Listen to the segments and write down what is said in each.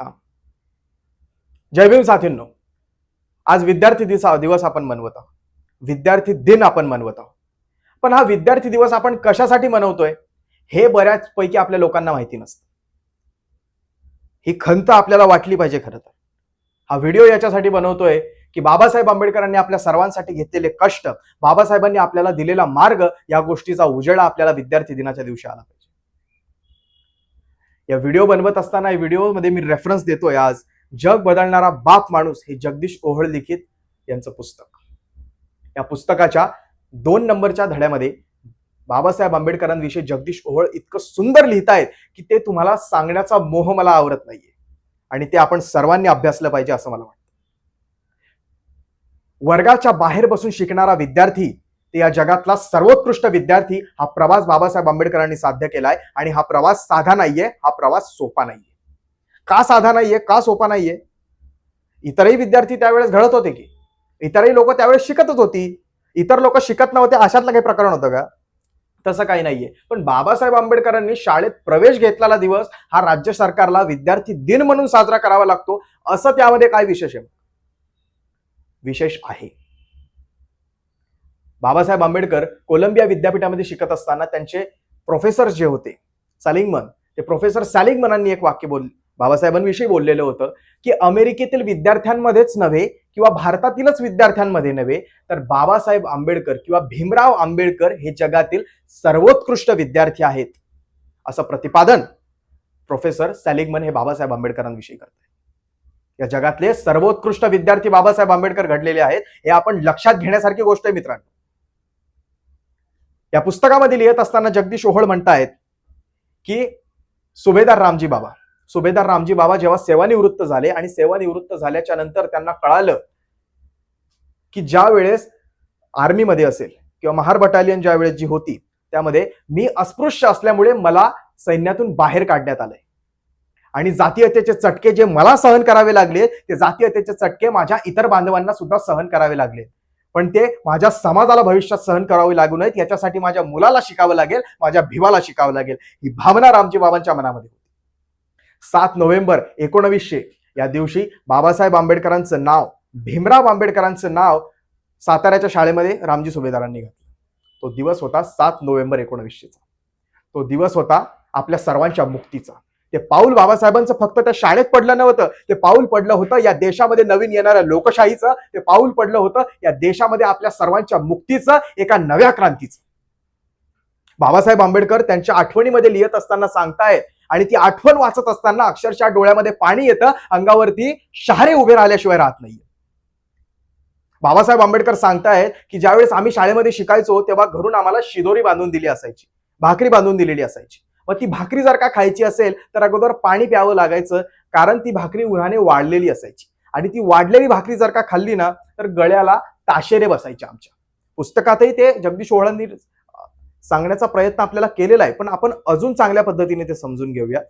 हा. जय भीम साथींनो आज विद्यार्थी दिवस दिवस आपण मनवत आहोत. विद्यार्थी दिन आपण मनवत आहोत. पण हा विद्यार्थी दिवस आपण कशासाठी मनवतोय हे बऱ्याचपैकी आपल्या लोकांना माहिती नसतं. ही खंत आपल्याला वाटली पाहिजे खरं तर. हा व्हिडिओ याच्यासाठी बनवतोय की बाबासाहेब आंबेडकरांनी आपल्या सर्वांसाठी घेतलेले कष्ट बाबासाहेबांनी आपल्याला दिलेला मार्ग या गोष्टीचा उजेडा आपल्याला विद्यार्थी दिनाच्या दिवशी आला या व्हिडिओ बनवत असताना या व्हिडिओमध्ये मी रेफरन्स देतोय आज. जग बदलणारा बाप माणूस हे जगदीश ओहळ लिखित यांचं पुस्तक. या पुस्तकाच्या दोन नंबरच्या धड्यामध्ये बाबासाहेब आंबेडकरांविषयी जगदीश ओहळ इतकं सुंदर लिहितायत की ते तुम्हाला सांगण्याचा मोह मला आवरत नाहीये. आणि ते आपण सर्वांनी अभ्यासलं पाहिजे असं मला वाटतं. वर्गाच्या बाहेर बसून शिकणारा विद्यार्थी ते या जगातला सर्वोत्कृष्ट विद्यार्थी हा प्रवास बाबासाहेब आंबेडकरांनी साध्य केलाय आणि हा प्रवास साधा नाहीये हा प्रवास सोपा नाहीये. का साधा नाहीये का सोपा नाहीये? इतरही विद्यार्थी त्यावेळेस घडत होते की. इतरही लोक त्यावेळेस शिकतच होती. इतर लोक शिकत नव्हते अशातलं काही प्रकरण होतं का? तसं काही नाहीये. पण बाबासाहेब आंबेडकरांनी शाळेत प्रवेश घेतलेला दिवस हा राज्य सरकारला विद्यार्थी दिन म्हणून साजरा करावा लागतो असं त्यामध्ये काय विशेष आहे? विशेष आहे. बाबासाहेब आंबेडकर कोलंबिया विद्यापीठामध्ये शिकत असताना त्यांचे प्रोफेसर जे होते सॅलिंगमन ते प्रोफेसर सॅलिंगमनांनी एक वाक्य बोल बाबासाहेबांविषयी बोललेलं होतं की अमेरिकेतील विद्यार्थ्यांमध्येच नव्हे किंवा भारतातीलच विद्यार्थ्यांमध्ये नव्हे तर बाबासाहेब आंबेडकर किंवा भीमराव आंबेडकर हे जगातील सर्वोत्कृष्ट विद्यार्थी आहेत असं प्रतिपादन प्रोफेसर सॅलिगमन हे बाबासाहेब आंबेडकरांविषयी करतात या जगातले सर्वोत्कृष्ट विद्यार्थी बाबासाहेब आंबेडकर घडलेले आहेत हे आपण लक्षात घेण्यासारखी गोष्ट आहे मित्रांनो. या पुस्तकामध्ये लिहित असताना जगदीश ओहळ म्हणतायत की सुभेदार रामजी बाबा. सुभेदार रामजी बाबा जेव्हा सेवानिवृत्त झाले आणि सेवानिवृत्त झाल्याच्यानंतर त्यांना कळालं की ज्या वेळेस आर्मीमध्ये असेल किंवा महार बटालियन ज्या वेळेस जी होती त्यामध्ये मी अस्पृश्य असल्यामुळे मला सैन्यातून बाहेर काढण्यात आलंय. आणि जातीयतेचे चटके जे मला सहन करावे लागले ते जातीयतेचे चटके माझ्या इतर बांधवांना सुद्धा सहन करावे लागले. पण ते माझ्या समाजाला भविष्यात सहन करावे लागू नयेत. याच्यासाठी माझ्या मुलाला शिकावं लागेल माझ्या भिवाला शिकावं लागेल. ही भावना रामजी बाबांच्या मनामध्ये होती. सात नोव्हेंबर एकोणवीसशे या दिवशी बाबासाहेब आंबेडकरांचं नाव भीमराव आंबेडकरांचं नाव साताऱ्याच्या शाळेमध्ये रामजी सुभेदारांनी घातलं. तो दिवस होता सात नोव्हेंबर एकोणवीसशेचा. तो दिवस होता आपल्या सर्वांच्या मुक्तीचा. ते पाऊल बाबासाहेबांचं फक्त त्या शाळेत पडलं नव्हतं. ते पाऊल पडलं होतं या देशामध्ये नवीन येणाऱ्या लोकशाहीचं. ते पाऊल पडलं होतं या देशामध्ये आपल्या सर्वांच्या मुक्तीचं एका नव्या क्रांतीचं. बाबासाहेब आंबेडकर त्यांच्या आठवणीमध्ये लिहित असताना सांगतायत आणि ती आठवण वाचत असताना अक्षरशः डोळ्यामध्ये पाणी येतं अंगावरती शहारे उभे राहिल्याशिवाय राहत नाहीये. बाबासाहेब आंबेडकर सांगतायत की ज्यावेळेस आम्ही शाळेमध्ये शिकायचो तेव्हा घरून आम्हाला शिदोरी बांधून दिली असायची भाकरी बांधून दिलेली असायची. मग ती भाकरी जर का खायची असेल तर अगोदर पाणी प्यावं लागायचं कारण ती भाकरी उन्हाने वाढलेली असायची. आणि ती वाढलेली भाकरी जर का खाल्ली ना तर गळ्याला ताशेरे बसायचे आमच्या. पुस्तकातही ते जगदीश ओळांनी सांगण्याचा प्रयत्न आपल्याला केलेला आहे पण आपण अजून चांगल्या पद्धतीने ते समजून घेऊया.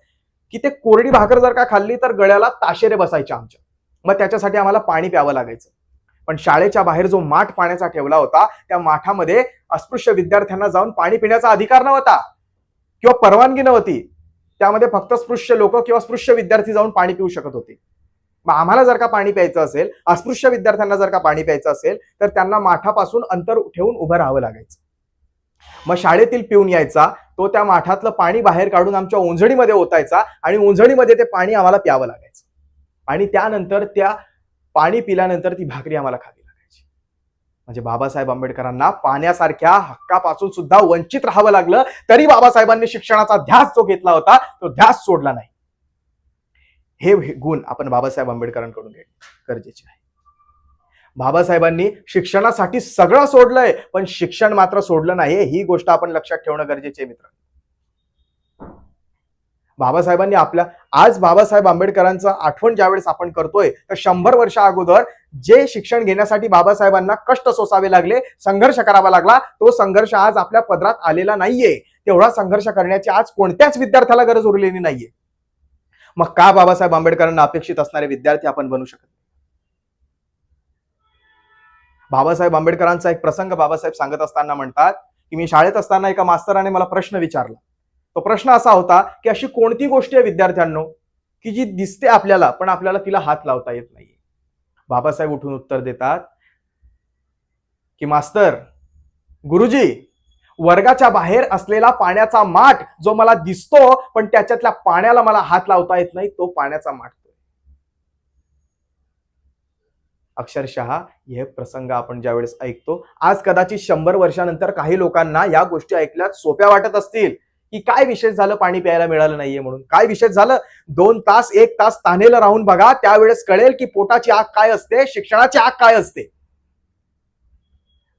की ते कोरडी भाकर जर का खाल्ली तर गळ्याला ताशेरे बसायचे आमच्या. मग त्याच्यासाठी आम्हाला पाणी प्यावं लागायचं. पण शाळेच्या बाहेर जो माठ पाण्याचा ठेवला होता त्या माठामध्ये अस्पृश्य विद्यार्थ्यांना जाऊन पाणी पिण्याचा अधिकार नव्हता. किंवा परवानगी नव्हती त्यामध्ये फक्त स्पृश्य लोक किंवा स्पृश्य विद्यार्थी जाऊन पाणी पिऊ शकत होते. मग आम्हाला जर का पाणी प्यायचं असेल अस्पृश्य विद्यार्थ्यांना जर का पाणी प्यायचं असेल तर त्यांना माठापासून अंतर ठेवून उभं राहावं लागायचं. मग शाळेतील पिऊन यायचा तो त्या माठातलं पाणी बाहेर काढून आमच्या ओंजळीमध्ये ओतायचा आणि ओंजळीमध्ये ते पाणी आम्हाला प्यावं लागायचं. आणि त्यानंतर त्या पाणी पिल्यानंतर ती भाकरी आम्हाला खावी म्हणजे बाबासाहेब आंबेडकरांना पाण्यासारख्या हक्कापासून सुद्धा वंचित राहावं लागलं तरी बाबासाहेबांनी शिक्षणाचा ध्यास जो घेतला होता तो ध्यास सोडला नाही. हे गुण आपण बाबासाहेब आंबेडकरांकडून घेणे गरजेचे आहे. बाबासाहेबांनी शिक्षणासाठी सगळं सोडलंय पण शिक्षण मात्र सोडलं नाही ही गोष्ट आपण लक्षात ठेवणं गरजेचे आहे मित्र बाबासाहेबांनी आपल्या आज बाबासाहेब आंबेडकरांचं आठवण ज्यावेळेस आपण करतोय तर शंभर वर्षा अगोदर जे शिक्षण घेण्यासाठी बाबासाहेबांना कष्ट सोसावे लागले संघर्ष करावा लागला तो संघर्ष आज आपल्या पदरात आलेला नाहीये. तेवढा संघर्ष करण्याची आज कोणत्याच विद्यार्थ्याला गरज उरलेली नाहीये. मग का बाबासाहेब आंबेडकरांना अपेक्षित असणारे विद्यार्थी आपण बनू शकत बाबासाहेब आंबेडकरांचा एक प्रसंग बाबासाहेब सांगत असताना म्हणतात की मी शाळेत असताना एका मास्तराने मला प्रश्न विचारला. तो प्रश्न असा होता की अशी कोणती गोष्ट आहे विद्यार्थ्यांनो की जी दिसते आपल्याला पण आपल्याला तिला हात लावता येत नाही बाबासाहेब उठून उत्तर देतात की मास्तर गुरुजी वर्गाच्या बाहेर असलेला पाण्याचा माठ जो मला दिसतो पण त्याच्यातल्या पाण्याला मला हात लावता येत नाही तो पाण्याचा माठ अक्षरशः हे प्रसंग आपण ज्यावेळेस ऐकतो आज कदाचित शंभर वर्षानंतर काही लोकांना या गोष्टी ऐकल्यात सोप्या वाटत असतील. की काय विशेष झालं पाणी प्यायला मिळालं नाहीये म्हणून? काय विशेष झालं? दोन तास एक तास तानेला राहून बघा त्यावेळेस कळेल की पोटाची आग काय असते शिक्षणाची आग काय असते.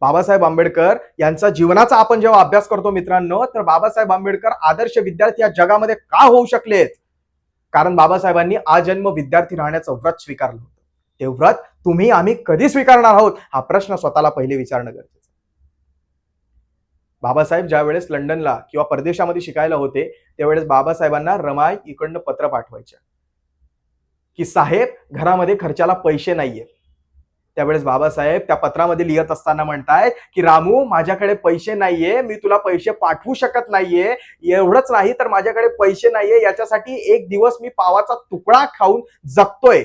बाबासाहेब आंबेडकर यांचा जीवनाचा आपण जेव्हा अभ्यास करतो मित्रांनो तर बाबासाहेब आंबेडकर आदर्श विद्यार्थी या जगामध्ये का होऊ शकलेत? कारण बाबासाहेबांनी आजन्म विद्यार्थी राहण्याचं व्रत स्वीकारलं होतं. ते व्रत तुम्ही आम्ही कधी स्वीकारणार आहोत? हा प्रश्न स्वतःला पहिले विचारणं गरजेचं बाबासाहेब ज्या वेळेस लंडनला किंवा परदेशामध्ये शिकायला होते त्यावेळेस बाबासाहेबांना रमाई इकडनं पत्र पाठवायच्या. की साहेब घरामध्ये खर्चाला पैसे नाहीये. त्यावेळेस बाबासाहेब त्या पत्रामध्ये लिहित असताना म्हणतायत की रामू माझ्याकडे पैसे नाहीये मी तुला पैसे पाठवू शकत नाहीये. एवढंच नाही तर माझ्याकडे पैसे नाहीये. याच्यासाठी एक दिवस मी पावाचा तुकडा खाऊन जगतोय.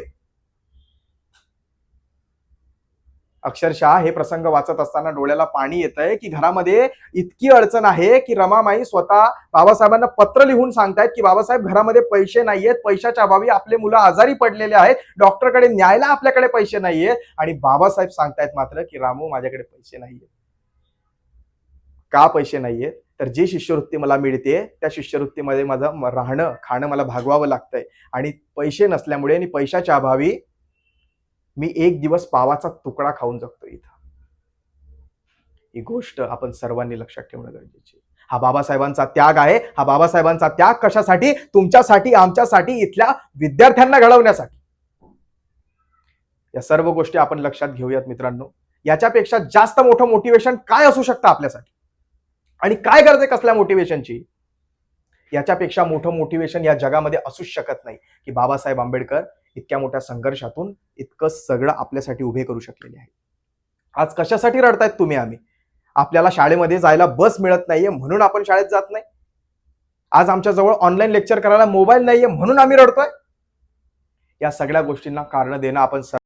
अक्षरशः हे प्रसंग वाचत असताना डोळ्याला पाणी येत आहे की घरामध्ये इतकी अडचण आहे की रमामाई स्वतः बाबासाहेबांना पत्र लिहून सांगतायत की बाबासाहेब घरामध्ये पैसे नाहीयेत पैशाच्या अभावी आपले मुलं आजारी पडलेले आहेत डॉक्टरकडे न्यायला आपल्याकडे पैसे नाहीयेत आणि बाबासाहेब सांगतायत मात्र की रामू माझ्याकडे पैसे नाहीयेत. का पैसे नाहीयेत? तर जी शिष्यवृत्ती मला मिळते त्या शिष्यवृत्तीमध्ये माझं राहणं खाणं मला भागवावं लागतंय. आणि पैसे नसल्यामुळे आणि पैशाच्या अभावी मी एक दिवस पावाचा तुकडा खाऊन जगतो इथं. ही गोष्ट आपण सर्वांनी लक्षात ठेवणं गरजेची हा बाबासाहेबांचा त्याग आहे. हा बाबासाहेबांचा त्याग कशासाठी? तुमच्यासाठी आमच्यासाठी इथल्या विद्यार्थ्यांना घडवण्यासाठी. या सर्व गोष्टी आपण लक्षात घेऊयात मित्रांनो. याच्यापेक्षा जास्त मोठं मोटिवेशन काय असू शकतं आपल्यासाठी? आणि काय गरज आहे कसल्या मोटिवेशनची याच्यापेक्षा मोठं मोटिवेशन या जगामध्ये असूच शकत नाही. की बाबासाहेब आंबेडकर इतक्या मोठ्या संघर्षातून इतकं सगळं आपल्यासाठी उभे करू शकलेले आहे. आज कशासाठी रडतायत तुम्ही आम्ही? आपल्याला शाळेमध्ये जायला बस मिळत नाहीये म्हणून आपण शाळेत जात नाही. आज आमच्याजवळ ऑनलाईन लेक्चर करायला मोबाईल नाहीये म्हणून आम्ही रडतोय. या सगळ्या गोष्टींना कारण देणं आपण